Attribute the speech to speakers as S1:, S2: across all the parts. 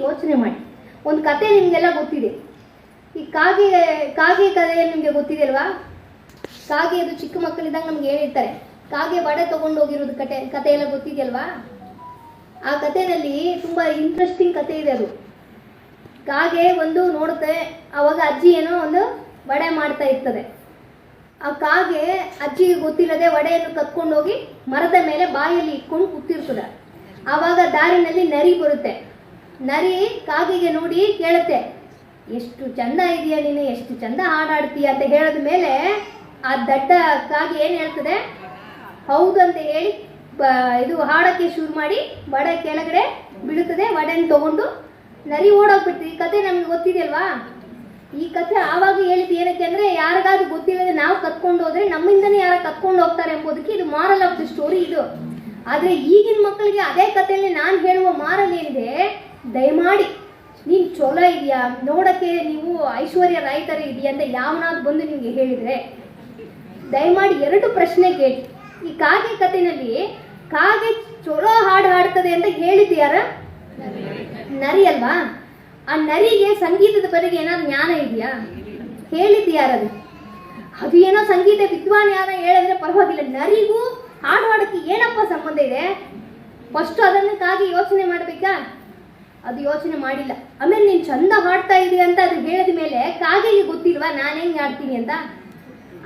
S1: ಯೋಚನೆ ಮಾಡಿ. ಒಂದು ಕತೆ ನಿಮಗೆಲ್ಲ ಗೊತ್ತಿದೆ. ಈ ಕಾಗೆ ಕಾಗೆ ಕಥೆ ನಿಮಗೆ ಗೊತ್ತಿದೆ ಅಲ್ವಾ? ಕಾಗೆ ಅದು ಚಿಕ್ಕ ಮಕ್ಕಳಿದ್ದಾಗ ನಮ್ಗೆ ಹೇಳಿರ್ತಾರೆ ಕಾಗೆ ತಗೊಂಡು ಹೋಗಿರೋದು ಕತೆ ಕತೆ ಎಲ್ಲ ಗೊತ್ತಿದೆಯಲ್ವಾ ಆ ಕಥೆನಲ್ಲಿ ತುಂಬ ಇಂಟ್ರೆಸ್ಟಿಂಗ್ ಕತೆ ಇದೆ ಅದು. ಕಾಗೆ ಒಂದು ನೋಡುತ್ತೆ, ಅವಾಗ ಅಜ್ಜಿ ಏನೋ ಒಂದು ವಡೆ ಮಾಡ್ತಾ ಇರ್ತದೆ. ಆ ಕಾಗೆ ಅಜ್ಜಿಗೆ ಗೊತ್ತಿಲ್ಲದೆ ವಡೆಯನ್ನು ಕತ್ಕೊಂಡೋಗಿ ಮರದ ಮೇಲೆ ಬಾಯಲ್ಲಿ ಇಟ್ಕೊಂಡು ಕೂತಿರ್ತದೆ. ಆವಾಗ ದಾರಿನಲ್ಲಿ ನರಿ ಬರುತ್ತೆ. ನರಿ ಕಾಗೆಗೆ ನೋಡಿ ಕೇಳುತ್ತೆ, ಎಷ್ಟು ಚಂದ ಇದೆಯಾ ನೀನು? ಎಷ್ಟು ಚಂದ ಹಾಡಾಡ್ತೀಯ? ಅಂತ ಹೇಳಿದ ಮೇಲೆ ಆ ದಡ್ಡ ಕಾಗೆ ಏನು ಹೇಳ್ತದೆ? ಹೌದು ಅಂತ ಹೇಳಿ ಇದು ಹಾಡಕ್ಕೆ ಶುರು ಮಾಡಿ ವಡೆ ಕೆಳಗಡೆ ಬೀಳುತ್ತದೆ ವಡೆನ ತಗೊಂಡು ನರಿ ಓಡೋಗ್ಬಿಡ್ತು. ಈ ಕತೆ ನಮ್ಗೆ ಗೊತ್ತಿದೆಯಲ್ವಾ ಈ ಕಥೆ ಆವಾಗ ಹೇಳಿದ್ದು ಏನಕ್ಕೆ ಅಂದ್ರೆ, ಯಾರಿಗಾದ್ರೂ ಗೊತ್ತಿಲ್ಲದೆ ನಾವು ಕತ್ಕೊಂಡು ಹೋದ್ರೆ ನಮ್ಮಿಂದನೇ ಯಾರ ಕತ್ಕೊಂಡು ಹೋಗ್ತಾರೆ ಎಂಬುದಕ್ಕೆ ಇದು ಮಾರಲ್ ಆಫ್ ದಿ ಸ್ಟೋರಿ ಇದು. ಆದ್ರೆ ಈಗಿನ ಮಕ್ಕಳಿಗೆ ಅದೇ ಕಥೆಯಲ್ಲಿ ನಾನು ಹೇಳುವ ಮಾರಲ್ ಏನಿದೆ ದಯಮಾಡಿ, ನೀನು ಚಲೋ ಇದೆಯಾ? ನೋಡೋಕ್ಕೆ ನೀವು ಐಶ್ವರ್ಯ ರಾಯ್ ಥರ ಇದೆಯಾ ಅಂತ ಯಾವನಾದ್ರು ಬಂದು ನಿಮಗೆ ಹೇಳಿದರೆ? ದಯಮಾಡಿ ಎರಡು ಪ್ರಶ್ನೆ ಕೇಳಿ. ಈ ಕಾಗೆ ಕಥೆನಲ್ಲಿ, ಕಾಗೆ ಚಲೋ ಹಾಡು ಹಾಡ್ತದೆ ಅಂತ ಹೇಳಿದ್ಯಾರ ನರಿ ಅಲ್ವಾ? ಆ ನರಿಗೆ ಸಂಗೀತದ ಬಗ್ಗೆ ಏನಾದ್ರು ಜ್ಞಾನ ಇದೆಯಾ? ಹೇಳಿದ್ಯಾರದು ಅದು? ಏನೋ ಸಂಗೀತ ವಿದ್ವಾನ್ ಯಾರ ಹೇಳಿದ್ರೆ ಪರವಾಗಿಲ್ಲ. ನರಿಗೂ ಹಾಡು ಹಾಡಕ್ಕೆ ಏನಪ್ಪ ಸಂಬಂಧ ಇದೆ? ಫಸ್ಟ್ ಅದನ್ನು ಕಾಗೆ ಯೋಚನೆ ಮಾಡಬೇಕಾ? ಅದು ಯೋಚನೆ ಮಾಡಿಲ್ಲ. ಆಮೇಲೆ ನೀನು ಚಂದ ಹಾಡ್ತಾ ಇದೀಯ ಅಂತ ಅದು ಹೇಳಿದ ಮೇಲೆ ಕಾಗೆಗೆ ಗೊತ್ತಿಲ್ವಾ, ನಾನು ಹೆಂಗೆ ಹಾಡ್ತೀನಿ ಅಂತ?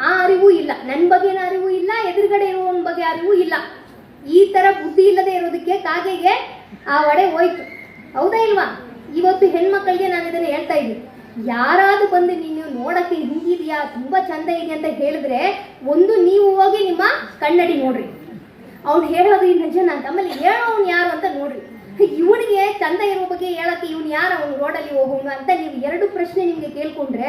S1: ಆ ಅರಿವು ಇಲ್ಲ. ನನ್ನ ಬಗ್ಗೆನ ಅರಿವು ಇಲ್ಲ, ಎದುರುಗಡೆ ಇರುವವನ ಬಗ್ಗೆ ಅರಿವು ಇಲ್ಲ. ಈ ಥರ ಬುದ್ಧಿ ಇಲ್ಲದೆ ಇರೋದಕ್ಕೆ ಕಾಗೆಗೆ ಆ ಒಡೆ ಹೋಯ್ತು. ಹೌದಾ ಇಲ್ವಾ? ಇವತ್ತು ಹೆಣ್ಮಕ್ಳಿಗೆ ನಾನು ಇದನ್ನು ಹೇಳ್ತಾ ಇದ್ದೀನಿ. ಯಾರಾದ್ರೂ ಬಂದು ನೀನು ನೋಡಕ್ಕೆ ಹಿಂಗಿದೆಯಾ, ತುಂಬ ಚಂದ ಇದೆ ಅಂತ ಹೇಳಿದ್ರೆ ಒಂದು ನೀವು ಹೋಗಿ ನಿಮ್ಮ ಕನ್ನಡಿ ನೋಡ್ರಿ. ಅವ್ನು ಹೇಳೋದು ಈ ನಿಜನ? ಅಂತ ಆಮೇಲೆ ಹೇಳೋನು ಯಾರು ಅಂತ ನೋಡ್ರಿ. ಇವನಿಗೆ ಚಂದ ಇರೋ ಬಗ್ಗೆ ಹೇಳಕ್ಕೆ ಇವನು ಯಾರು? ಅವನು ರೋಡಲ್ಲಿ ಹೋಗೋನು ಅಂತ ನೀವು ಎರಡು ಪ್ರಶ್ನೆ ನಿಮಗೆ ಕೇಳ್ಕೊಂಡ್ರೆ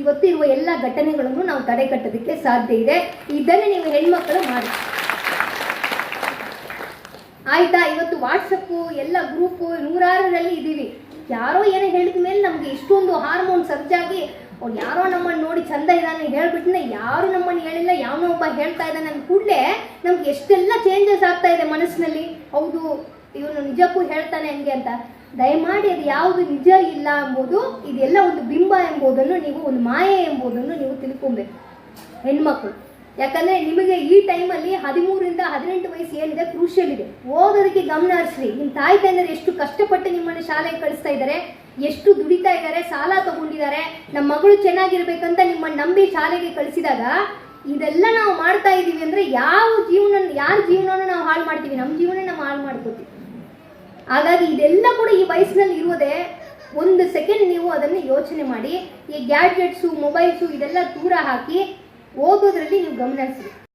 S1: ಇವತ್ತು ಇರುವ ಎಲ್ಲ ಘಟನೆಗಳನ್ನು ನಾವು ತಡೆ ಕಟ್ಟೋದಕ್ಕೆ ಸಾಧ್ಯ ಇದೆ. ಇದನ್ನೇ ನೀವು ಹೆಣ್ಮಕ್ಳು ಮಾಡಿ. ಆಯ್ತಾ? ಇವತ್ತು ವಾಟ್ಸಪ್ಪು ಎಲ್ಲ ಗ್ರೂಪು ನೂರಾರರಲ್ಲಿ ಇದ್ದೀವಿ ಯಾರೋ ಏನೋ ಹೇಳಿದ ಮೇಲೆ ನಮಗೆ ಇಷ್ಟೊಂದು ಹಾರ್ಮೋನ್ ಸರ್ಜಾಗಿ ಅವ್ನು ಯಾರೋ ನಮ್ಮನ್ನು ನೋಡಿ ಚಂದ ಇದ್ದಾನೆ ಹೇಳ್ಬಿಟ್ನೆ ಯಾರು ನಮ್ಮನ್ನು ಹೇಳಿಲ್ಲ, ಯಾವನೋ ಒಬ್ಬ ಹೇಳ್ತಾ ಇದ್ದಾನೆ ಅಂದ ಕೂಡಲೇ ನಮ್ಗೆ ಎಷ್ಟೆಲ್ಲ ಚೇಂಜಸ್ ಆಗ್ತಾ ಇದೆ ಮನಸ್ಸಿನಲ್ಲಿ. ಹೌದು ಇವನು ನಿಜಕ್ಕೂ ಹೇಳ್ತಾನೆ ಹಂಗೆ ಅಂತ, ದಯಮಾಡಿ ಅದು ಯಾವುದು ನಿಜ ಇಲ್ಲ ಎಂಬುದು, ಇದೆಲ್ಲ ಒಂದು ಬಿಂಬ ಎಂಬುದನ್ನು ನೀವು, ಒಂದು ಮಾಯೆ ಎಂಬುದನ್ನು ನೀವು ತಿಳ್ಕೊಬೇಕು. ಹೆಣ್ಮಕ್ಳು, ಯಾಕಂದ್ರೆ ನಿಮಗೆ ಈ ಟೈಮಲ್ಲಿ ಹದಿಮೂರಿಂದ ಹದಿನೆಂಟು ವಯಸ್ಸು ಏನಿದೆ ಕ್ರೂಷಿಯಲ್ ಇದೆ. ಓದೋದಕ್ಕೆ ಗಮನ ಹರಿಸ್ರಿ. ನಿಮ್ಮ ತಾಯಿ ತಂದೆಯರು ಎಷ್ಟು ಕಷ್ಟಪಟ್ಟು ನಿಮ್ಮನ್ನು ಶಾಲೆಗೆ ಕಳಿಸ್ತಾ ಇದ್ದಾರೆ, ಎಷ್ಟು ದುಡಿತಾ ಇದ್ದಾರೆ, ಸಾಲ ತಗೊಂಡಿದ್ದಾರೆ ನಮ್ಮ ಮಗಳು ಚೆನ್ನಾಗಿರ್ಬೇಕಂತ ನಿಮ್ಮನ್ನು ನಂಬಿ ಶಾಲೆಗೆ ಕಳಿಸಿದಾಗ, ಇದೆಲ್ಲ ನಾವು ಮಾಡ್ತಾ ಇದ್ದೀವಿ ಅಂದ್ರೆ ಯಾವ ಜೀವನ ಯಾರ ಜೀವನನ ನಾವು ಹಾಳು ಮಾಡ್ತೀವಿ. ನಮ್ಮ ಜೀವನ ನಾವು ಹಾಳು ಮಾಡ್ಕೋತೀವಿ. ಹಾಗಾಗಿ ಇದೆಲ್ಲ ಕೂಡ ಈ ವಯಸ್ಸಿನಲ್ಲಿ ಇರುವುದೇ ಒಂದು ಸೆಕೆಂಡ್ ನೀವು ಅದನ್ನು ಯೋಚನೆ ಮಾಡಿ, ಈ ಗ್ಯಾಡ್ಜೆಟ್ಸು ಮೊಬೈಲ್ಸು ಇದೆಲ್ಲ ದೂರ ಹಾಕಿ ಓದೋದ್ರಲ್ಲಿ ನೀವು ಗಮನ ಹರಿಸಿ